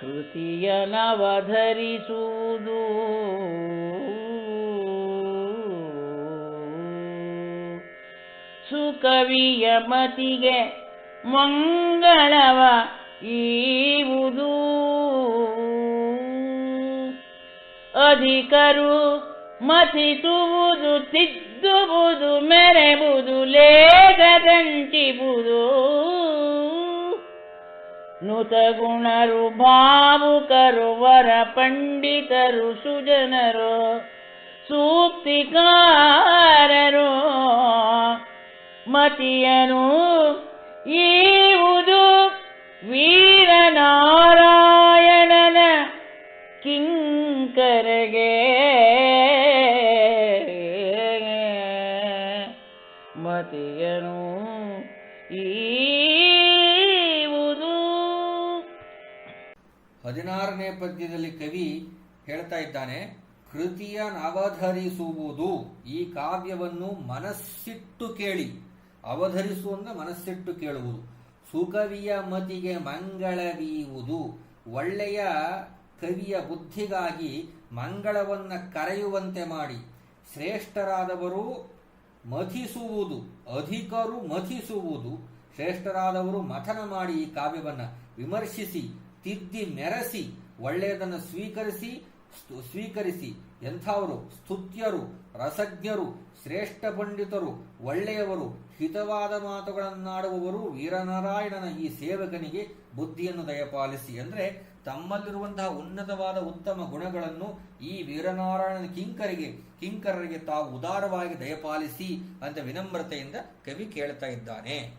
ಕೃತಿಯ ನವಧರಿಸುವುದು ಸುಕವಿಯ ಮತಿಗೆ ಮಂಗಳವ ಈವುದು. ಅಧಿಕರು ಮತಿಸುವುದು ತಿದ್ದುವುದು ಮೆರೆಬುದು ಲೇಖದಂಟಿಬುದು ನುತಗುಣರು ಭಾವುಕರು ವರ ಪಂಡಿತರು ಸುಜನರು ಸೂಕ್ತಿಕಾರರು ಮತಿಯನು ಈವುದು ವೀರನಾರಾಯಣನ ಕಿಂಕರಗೆ. ಮತಿಯನು ಈವುದು ಹದಿನಾರನೇ ಪದ್ಯದಲ್ಲಿ ಕವಿ ಹೇಳ್ತಾ ಇದ್ದಾನೆ, ಕೃತಿಯ ಅವಧರಿಸುವುದು ಈ ಕಾವ್ಯವನ್ನು ಮನಸ್ಸಿಟ್ಟು ಕೇಳಿ. ಅವಧರಿಸು ಅಂದ್ರೆ ಮನಸ್ಸಿಟ್ಟು ಕೇಳುವುದು. ಸುಕವಿಯ ಮತಿಗೆ ಮಂಗಳವೀಯುವುದು ಒಳ್ಳೆಯ ಕವಿಯ ಬುದ್ಧಿಗಾಗಿ ಮಂಗಳವನ್ನ ಕರೆಯುವಂತೆ ಮಾಡಿ. ಶ್ರೇಷ್ಠರಾದವರು ಮಥಿಸುವುದು. ಅಧಿಕರು ಮಥಿಸುವುದು. ಶ್ರೇಷ್ಠರಾದವರು ಮಥನ ಮಾಡಿ ಈ ಕಾವ್ಯವನ್ನ. ವಿಮರ್ಶಿಸಿ. ತಿದ್ದಿ ಮೆರೆಸಿ ಒಳ್ಳೆಯದನ್ನು ಸ್ವೀಕರಿಸಿ ಸ್ವೀಕರಿಸಿ. ಎಂಥವರು ಸ್ತುತ್ಯರು, ರಸಜ್ಞರು, ಶ್ರೇಷ್ಠ ಪಂಡಿತರು, ಒಳ್ಳೆಯವರು, ಹಿತವಾದ ಮಾತುಗಳನ್ನಾಡುವವರು ವೀರನಾರಾಯಣನ ಈ ಸೇವಕನಿಗೆ ಬುದ್ಧಿಯನ್ನು ದಯಪಾಲಿಸಿ ಅಂದ್ರೆ ತಮ್ಮಲ್ಲಿರುವಂತಹ ಉನ್ನತವಾದ ಉತ್ತಮ ಗುಣಗಳನ್ನು ಈ ವೀರನಾರಾಯಣನ ಕಿಂಕರಿಗೆ, ಕಿಂಕರರಿಗೆ ತಾವು ಉದಾರವಾಗಿ ದಯಪಾಲಿಸಿ ಅಂತ ವಿನಮ್ರತೆಯಿಂದ ಕವಿ ಕೇಳ್ತಾ ಇದ್ದಾನೆ.